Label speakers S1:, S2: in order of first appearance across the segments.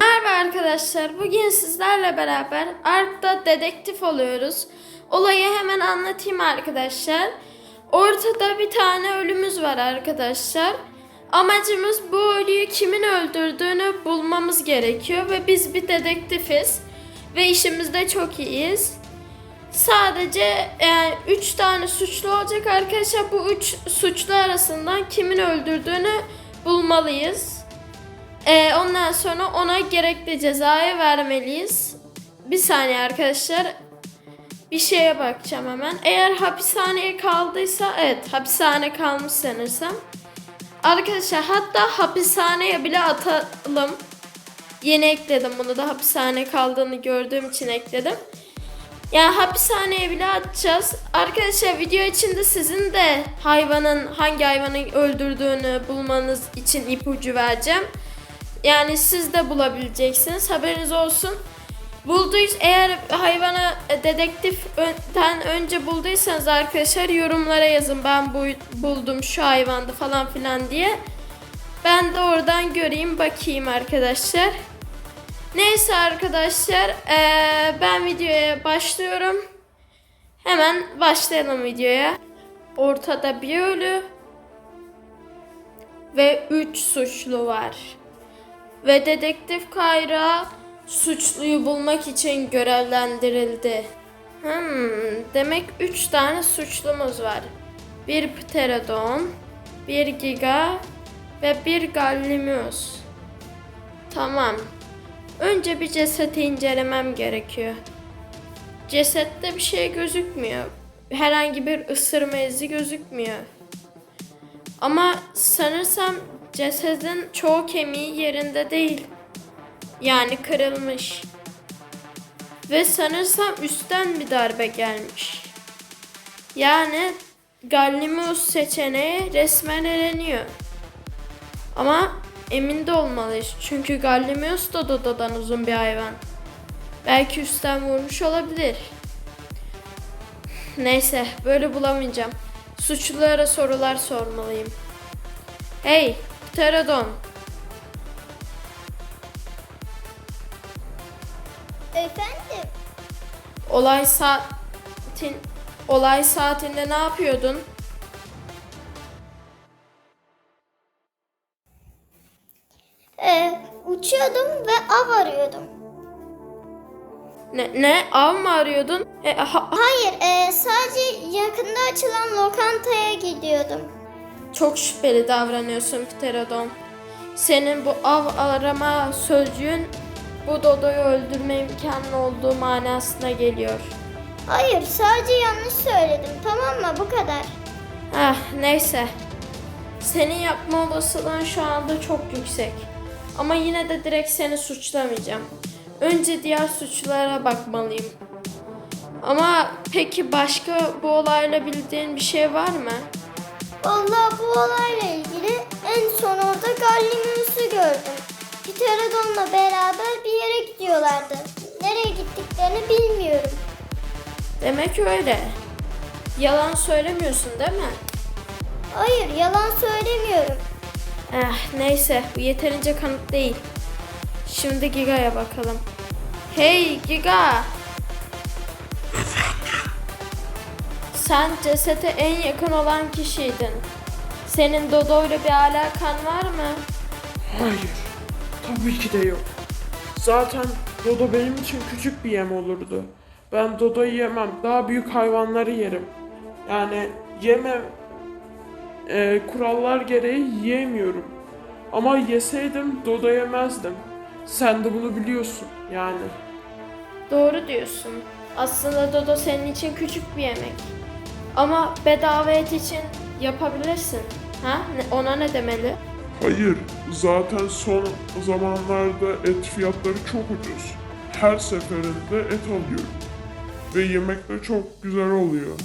S1: Merhaba arkadaşlar. Bugün sizlerle beraber Ark'ta dedektif oluyoruz. Olayı hemen anlatayım arkadaşlar. Ortada bir tane ölümüz var arkadaşlar. Amacımız bu ölüyü kimin öldürdüğünü bulmamız gerekiyor ve biz bir dedektifiz ve işimizde çok iyiyiz. Sadece yani 3 tane suçlu olacak arkadaşlar. Bu 3 suçlu arasından kimin öldürdüğünü bulmalıyız. Ee, ondan sonra ona gerekli cezayı vermeliyiz. Bir saniye arkadaşlar. Bir şeye bakacağım hemen. Eğer hapishaneye kaldıysa evet hapishane kalmış sanırsam. Arkadaşlar hatta hapishaneye bile atalım. Yeni ekledim bunu da hapishane kaldığını gördüğüm için ekledim. Yani hapishaneye bile atacağız. Arkadaşlar video içinde sizin de hayvanın hangi hayvanı öldürdüğünü bulmanız için ipucu vereceğim. Yani siz de bulabileceksiniz. Haberiniz olsun. Bulduysa eğer hayvanı e, dedektiften önce bulduysanız arkadaşlar yorumlara yazın. Ben bu buldum şu hayvandı falan filan diye. Ben de oradan göreyim bakayım arkadaşlar. Neyse arkadaşlar eee, ben videoya başlıyorum. Hemen başlayalım videoya. Ortada bir ölü ve 3 suçlu var. Ve dedektif Kayra suçluyu bulmak için görevlendirildi. Hmm, demek 3 tane suçlumuz var. Bir Pterodon, bir Giga ve bir Gallimius. Tamam. Önce bir cesedi incelemem gerekiyor. Cesette bir şey gözükmüyor. Herhangi bir ısırma izi gözükmüyor. Ama sanırsam cesedin çoğu kemiği yerinde değil. Yani kırılmış. Ve sanırsam üstten bir darbe gelmiş. Yani Gallimus seçeneği resmen eleniyor. Ama emin de olmalıyız. Çünkü Gallimius da Dodo'dan uzun bir hayvan. Belki üstten vurmuş olabilir. Neyse böyle bulamayacağım. Suçlulara sorular sormalıyım. Hey Pterodon
S2: Efendim?
S1: olay saatin olay saatinde ne yapıyordun?
S2: Uçuyordum ve av arıyordum.
S1: Ne, ne av mı arıyordun? E, ha-
S2: Hayır, ee, sadece yakında açılan lokantaya gidiyordum.
S1: Çok şüpheli davranıyorsun Pterodon. Senin bu av arama sözcüğün bu Dodo'yu öldürme imkanı olduğu manasına geliyor.
S2: Hayır, sadece yanlış söyledim. Tamam mı? Bu kadar.
S1: Ah neyse. Senin yapma olasılığın şu anda çok yüksek. Ama yine de direkt seni suçlamayacağım. Önce diğer suçlulara bakmalıyım. Ama peki başka bu olayla bildiğin bir şey var mı?
S2: Vallahi bu olayla ilgili en son orada Gallimus'u gördüm. Pterodon'la beraber bir yere gidiyorlardı. Nereye gittiklerini bilmiyorum.
S1: Demek öyle. Yalan söylemiyorsun değil mi?
S2: Hayır, yalan söylemiyorum.
S1: Eh neyse bu yeterince kanıt değil. Şimdi Giga'ya bakalım. Hey Giga! Sen cesete en yakın olan kişiydin. Senin Dodo ile bir alakan var mı?
S3: Hayır. Tabii ki de yok. Zaten Dodo benim için küçük bir yem olurdu. Ben Dodo'yu yemem. Daha büyük hayvanları yerim. Yani yeme e, kurallar gereği yiyemiyorum. Ama yeseydim Dodo yemezdim. Sen de bunu biliyorsun yani.
S1: Doğru diyorsun. Aslında Dodo senin için küçük bir yemek. Ama bedava et için yapabilirsin. Ha? Ne- Ona ne demeli?
S4: Hayır, zaten son zamanlarda et fiyatları çok ucuz. Her seferinde et alıyorum. Ve yemek de çok güzel oluyor.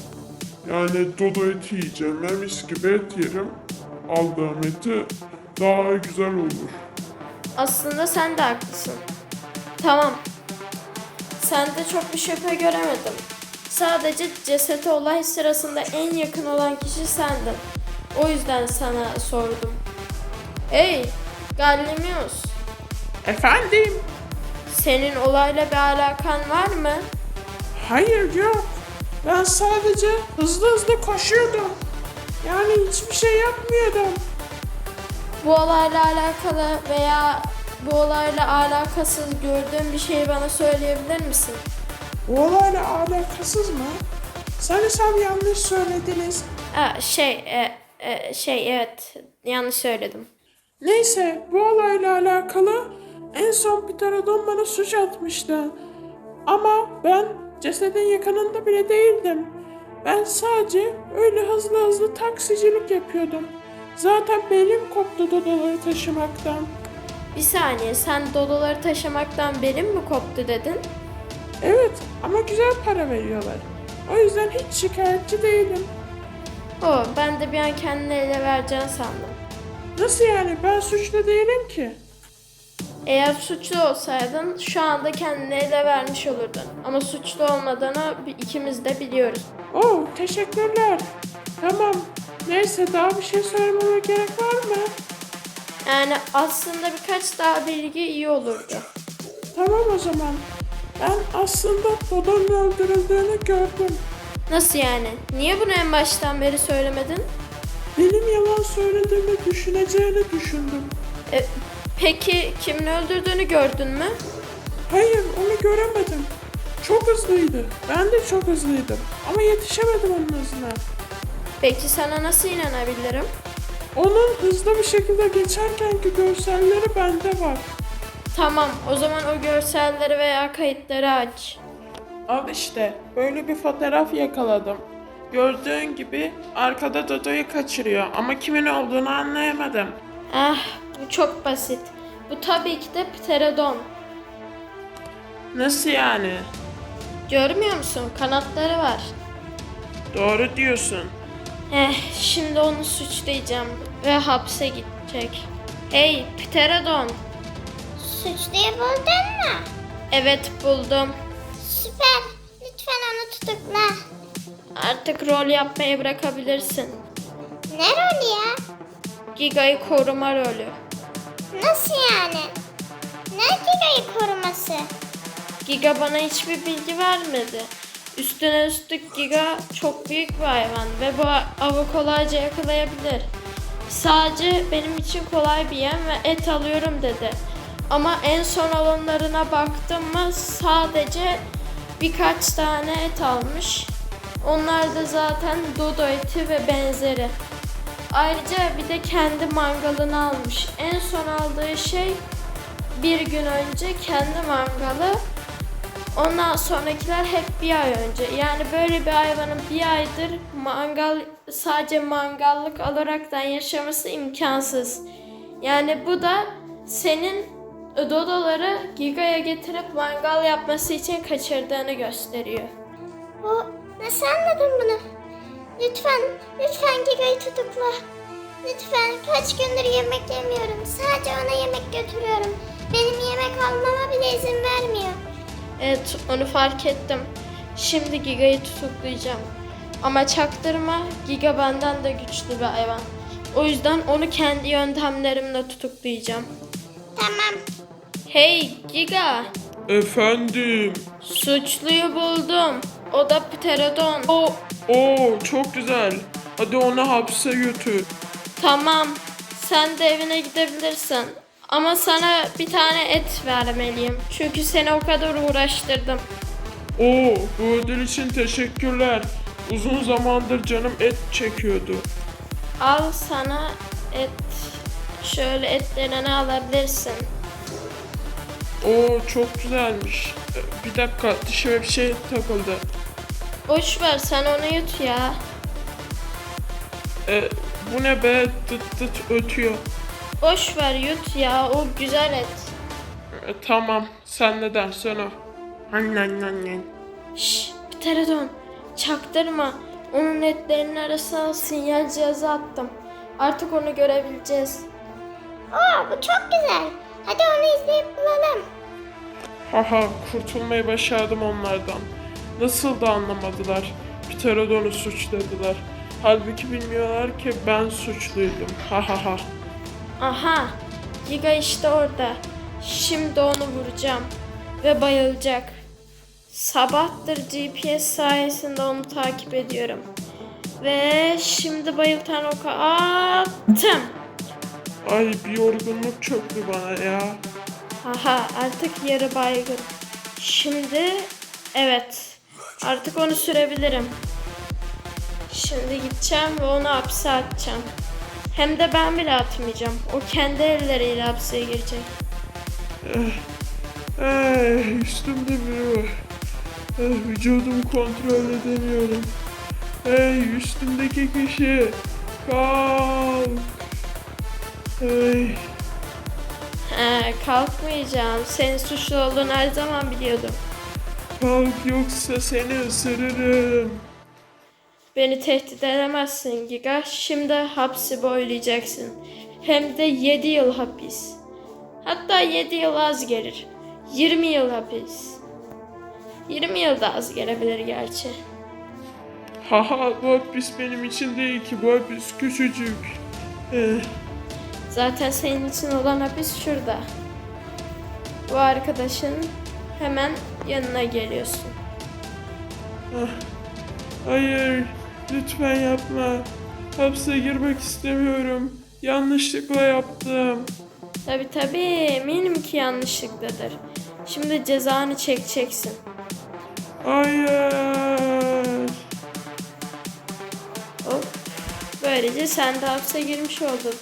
S4: Yani dodo eti yiyeceğim, ve mis gibi et yerim. Aldığım eti daha güzel olur.
S1: Aslında sen de haklısın. Tamam. Sende çok bir şüphe göremedim. Sadece cesete olay sırasında en yakın olan kişi sendin. O yüzden sana sordum. Hey, Gallimius.
S3: Efendim?
S1: Senin olayla bir alakan var mı?
S3: Hayır yok. Ben sadece hızlı hızlı koşuyordum. Yani hiçbir şey yapmıyordum.
S1: Bu olayla alakalı veya bu olayla alakasız gördüğün bir şeyi bana söyleyebilir misin?
S3: Bu olayla alakasız mı? Sanırsam yanlış söylediniz.
S1: Aa, şey, e, e, şey evet yanlış söyledim.
S3: Neyse bu olayla alakalı en son Pterodon bana suç atmıştı. Ama ben cesedin yakınında bile değildim. Ben sadece öyle hızlı hızlı taksicilik yapıyordum. Zaten belim koptu dodaları taşımaktan.
S1: Bir saniye sen doluları taşımaktan belim mi koptu dedin?
S3: Evet ama güzel para veriyorlar. O yüzden hiç şikayetçi değilim.
S1: O ben de bir an kendini ele vereceğini sandım.
S3: Nasıl yani ben suçlu değilim ki?
S1: Eğer suçlu olsaydın şu anda kendini ele vermiş olurdun. Ama suçlu olmadığını ikimiz de biliyoruz.
S3: Oo teşekkürler. Tamam. Neyse daha bir şey söylememe gerek var mı?
S1: Yani aslında birkaç daha bilgi iyi olurdu.
S3: Tamam o zaman. Ben aslında Dodo'nun öldürüldüğünü gördüm.
S1: Nasıl yani? Niye bunu en baştan beri söylemedin?
S3: Benim yalan söylediğimi düşüneceğini düşündüm.
S1: E, peki kimin öldürdüğünü gördün mü?
S3: Hayır onu göremedim. Çok hızlıydı. Ben de çok hızlıydım. Ama yetişemedim onun hızına.
S1: Peki sana nasıl inanabilirim?
S3: Onun hızlı bir şekilde geçerkenki görselleri bende var.
S1: Tamam, o zaman o görselleri veya kayıtları aç.
S3: Al işte böyle bir fotoğraf yakaladım. Gördüğün gibi arkada Dodo'yu kaçırıyor ama kimin olduğunu anlayamadım.
S1: Ah, bu çok basit. Bu tabii ki de pterodon.
S3: Nasıl yani?
S1: Görmüyor musun? Kanatları var.
S3: Doğru diyorsun.
S1: Eh, şimdi onu suçlayacağım ve hapse gidecek. Hey, pterodon.
S2: Suçluyu buldun mu?
S1: Evet buldum.
S2: Süper. Lütfen onu tutukla.
S1: Artık rol yapmayı bırakabilirsin.
S2: Ne rolü ya?
S1: Giga'yı koruma rolü.
S2: Nasıl yani? Ne gigayı koruması?
S1: Giga bana hiçbir bilgi vermedi. Üstüne üstlük Giga çok büyük bir hayvan ve bu avı kolayca yakalayabilir. Sadece benim için kolay bir yem ve et alıyorum dedi. Ama en son alanlarına baktım mı sadece birkaç tane et almış. Onlar da zaten dodo eti ve benzeri. Ayrıca bir de kendi mangalını almış. En son aldığı şey bir gün önce kendi mangalı. Ondan sonrakiler hep bir ay önce. Yani böyle bir hayvanın bir aydır mangal sadece mangallık olaraktan yaşaması imkansız. Yani bu da senin dodoları Giga'ya getirip mangal yapması için kaçırdığını gösteriyor.
S2: O nasıl anladın bunu? Lütfen, lütfen Giga'yı tutukla. Lütfen kaç gündür yemek yemiyorum. Sadece ona yemek götürüyorum. Benim yemek almama bile izin vermiyor.
S1: Evet onu fark ettim. Şimdi Giga'yı tutuklayacağım. Ama çaktırma Giga benden de güçlü bir hayvan. O yüzden onu kendi yöntemlerimle tutuklayacağım.
S2: Tamam.
S1: Hey Giga!
S3: Efendim.
S1: Suçluyu buldum. O da Pterodon.
S3: O, o çok güzel. Hadi onu hapse götür.
S1: Tamam. Sen de evine gidebilirsin. Ama sana bir tane et vermeliyim. Çünkü seni o kadar uğraştırdım.
S3: Oo, bu ödül için teşekkürler. Uzun zamandır canım et çekiyordu.
S1: Al sana et. Şöyle etlerini alabilirsin.
S3: Oo, çok güzelmiş. Ee, Bir dakika, dişime bir şey takıldı.
S1: Boş ver sen onu yut ya.
S3: Ee, bu ne be? Tıt tıt ötüyor.
S1: Boş ver yut ya o güzel et.
S3: Ee, tamam, sen ne dersen o. Annen annen.
S1: Şşş Pterodon çaktırma. Onun etlerinin arasına sinyal cihazı attım. Artık onu görebileceğiz.
S2: Oo bu çok güzel. Hadi onu izleyip bulalım.
S3: Haha, kurtulmayı başardım onlardan. Nasıl da anlamadılar. Pterodon'u suçladılar. Halbuki bilmiyorlar ki ben suçluydum. Ha ha ha.
S1: Aha, Giga işte orada. Şimdi onu vuracağım ve bayılacak. Sabahtır GPS sayesinde onu takip ediyorum. Ve şimdi bayıltan oku attım.
S3: Ay bir yorgunluk çöktü bana ya.
S1: Aha artık yarı baygın. Şimdi evet artık onu sürebilirim. Şimdi gideceğim ve onu hapse atacağım. Hem de ben bile atmayacağım. O kendi elleriyle hapse girecek.
S3: Eh, üstümde biri var. Eh, vücudumu kontrol edemiyorum. Hey üstümdeki kişi kalk. Hey,
S1: He, kalkmayacağım. Senin suçlu olduğunu her zaman biliyordum.
S3: Kalk yoksa seni ısırırım.
S1: Beni tehdit edemezsin Giga. Şimdi hapsi boylayacaksın. Hem de 7 yıl hapis. Hatta 7 yıl az gelir. 20 yıl hapis. 20 yıl da az gelebilir gerçi.
S3: Haha bu hapis benim için değil ki bu hapis küçücük. Eh,
S1: Zaten senin için olan hapis şurada. Bu arkadaşın hemen yanına geliyorsun.
S3: hayır lütfen yapma. Hapse girmek istemiyorum. Yanlışlıkla yaptım.
S1: Tabi tabi eminim ki yanlışlıktadır. Şimdi cezanı çekeceksin.
S3: Hayır.
S1: Hop. Böylece sen de hapse girmiş oldun.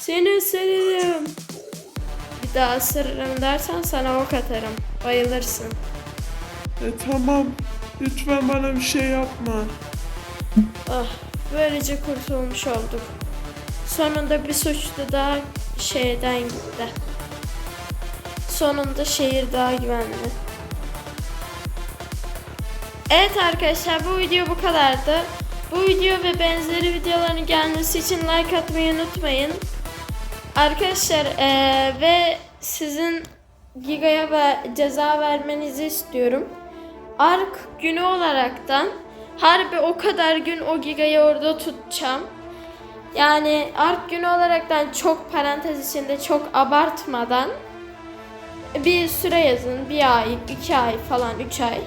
S1: Seni ısırırım. Bir daha ısırırım dersen sana ok atarım. Bayılırsın.
S3: E tamam. Lütfen bana bir şey yapma.
S1: Ah, böylece kurtulmuş olduk. Sonunda bir suçlu daha şeyden gitti. Sonunda şehir daha güvenli. Evet arkadaşlar bu video bu kadardı. Bu video ve benzeri videoların gelmesi için like atmayı unutmayın. Arkadaşlar eee, ve sizin Giga'ya ve ceza vermenizi istiyorum. Ark günü olaraktan harbi o kadar gün o Giga'yı orada tutacağım. Yani Ark günü olaraktan çok parantez içinde çok abartmadan bir süre yazın. Bir ay, iki ay falan, üç ay.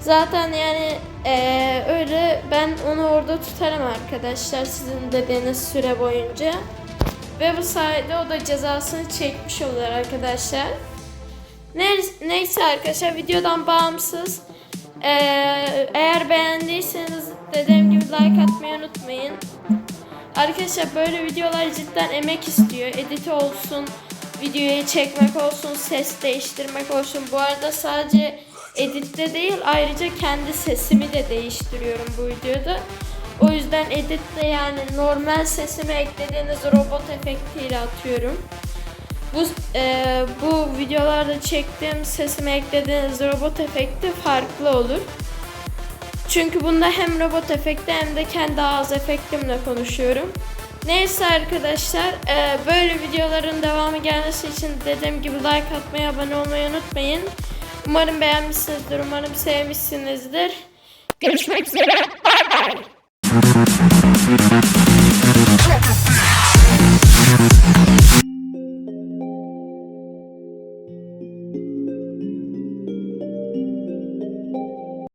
S1: Zaten yani eee, öyle ben onu orada tutarım arkadaşlar sizin dediğiniz süre boyunca. Ve bu sayede o da cezasını çekmiş olur arkadaşlar. Ne- Neyse arkadaşlar videodan bağımsız. eee, eğer beğendiyseniz dediğim gibi like atmayı unutmayın. Arkadaşlar böyle videolar cidden emek istiyor. Editi olsun, videoyu çekmek olsun, ses değiştirmek olsun. Bu arada sadece editte değil ayrıca kendi sesimi de değiştiriyorum bu videoda. O yüzden editte yani normal sesimi eklediğiniz robot efektiyle atıyorum. Bu e, bu videolarda çektiğim sesimi eklediğiniz robot efekti farklı olur. Çünkü bunda hem robot efekti hem de kendi ağız efektimle konuşuyorum. Neyse arkadaşlar e, böyle videoların devamı gelmesi için dediğim gibi like atmayı abone olmayı unutmayın. Umarım beğenmişsinizdir, umarım sevmişsinizdir. Görüşmek üzere. Bay bay. Thank you.